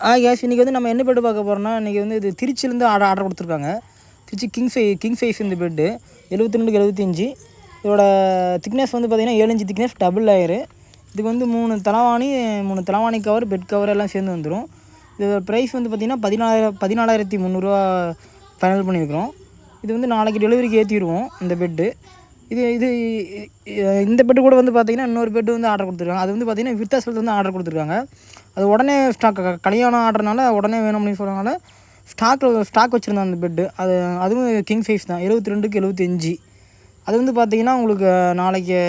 ஆ case இன்றைக்கி வந்து நம்ம என்ன பெட்டு பார்க்க போகிறோம்னா இன்றைக்கி வந்து இது திருச்சியிலேருந்து ஆர்டர் ஆர்டர் கொடுத்துருக்காங்க. திருச்சி கிங் சை கிங் சைஸ் இந்த பெட்டு எழுபத்தி ரெண்டுக்கு எழுபத்தஞ்சி இதோட திக்னஸ் வந்து பார்த்திங்கன்னா ஏழு இன்ச்சு திக்னஸ் டபுள் லேயரு இதுக்கு வந்து மூணு தலவாணி மூணு தலவாணி கவர் பெட் கவர் எல்லாம் சேர்ந்து வந்துடும் இதோட ப்ரைஸ் வந்து பார்த்திங்கன்னா பதினாலாயிரம் பதினாலாயிரத்தி முந்நூறுரூவா ஃபைனல் பண்ணியிருக்கிறோம் இது வந்து நாளைக்கு டெலிவரிக்கு ஏற்றிடுவோம் இந்த பெட்டு இது இது இந்த பெட்டு கூட வந்து பார்த்திங்கன்னா இன்னொரு பெட்டு வந்து ஆர்டர் கொடுத்துருக்காங்க. அது வந்து பார்த்திங்கன்னா விருத்தாசலத்து வந்து ஆர்டர் கொடுத்துருக்காங்க. அது உடனே ஸ்டாக் கல்யாணம் ஆர்டர்னால உடனே வேணும் அப்படின்னு சொல்கிறனால ஸ்டாக்கில் ஸ்டாக் வச்சுருந்தேன் அந்த பெட்டு. அது அதுவும் கிங் சைஸ் தான். எழுபத்தி ரெண்டுக்கு எழுபத்தஞ்சி அது வந்து பார்த்திங்கன்னா உங்களுக்கு நாளைக்கு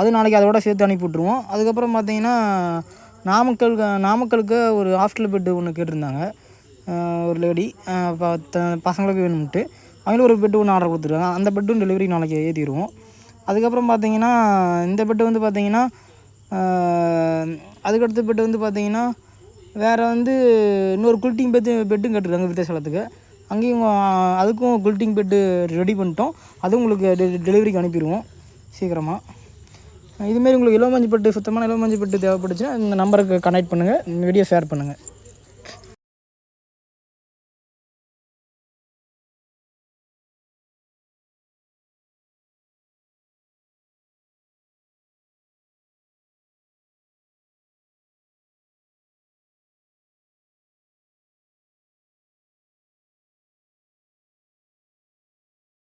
அது நாளைக்கு அதோட சேர்த்து அனுப்பி விட்ருவோம் அதுக்கப்புறம் பார்த்தீங்கன்னா நாமக்கல் நாமக்கலுக்கு ஒரு ஹாஸ்டல் பெட்டு ஒன்று கேட்டிருந்தாங்க. ஒரு லேடி பசங்களுக்கு வேணும்ட்டு அவங்களும் ஒரு பெட்டு ஒன்று ஆர்டர் கொடுத்துருக்காங்க. அந்த பெட்டும் டெலிவரி நாளைக்கு ஏற்றிடுவோம் அதுக்கப்புறம் பார்த்தீங்கன்னா இந்த பெட்டு வந்து பார்த்தீங்கன்னா அதுக்கடுத்த பெட்டு வந்து பார்த்தீங்கன்னா வேறு வந்து இன்னொரு குல்ட்டிங் பெட்டு பெட்டும் கேட்டிருக்காங்க வித்தியாசலத்துக்கு அங்கேயும் அதுக்கும் குல்ட்டிங் பெட்டு ரெடி பண்ணிட்டோம். அதுவும் உங்களுக்கு டெ டெலிவரிக்கு அனுப்பிடுவோம் சீக்கிரமாக இதுமாரி உங்களுக்கு இளவமஞ்சு பெட்டு சுத்தமான இளவமஞ்சு பெட்டு தேவைப்பட்டுச்சுன்னா இந்த நம்பருக்கு கனெக்ட் பண்ணுங்கள் இந்த வீடியோ ஷேர் பண்ணுங்கள்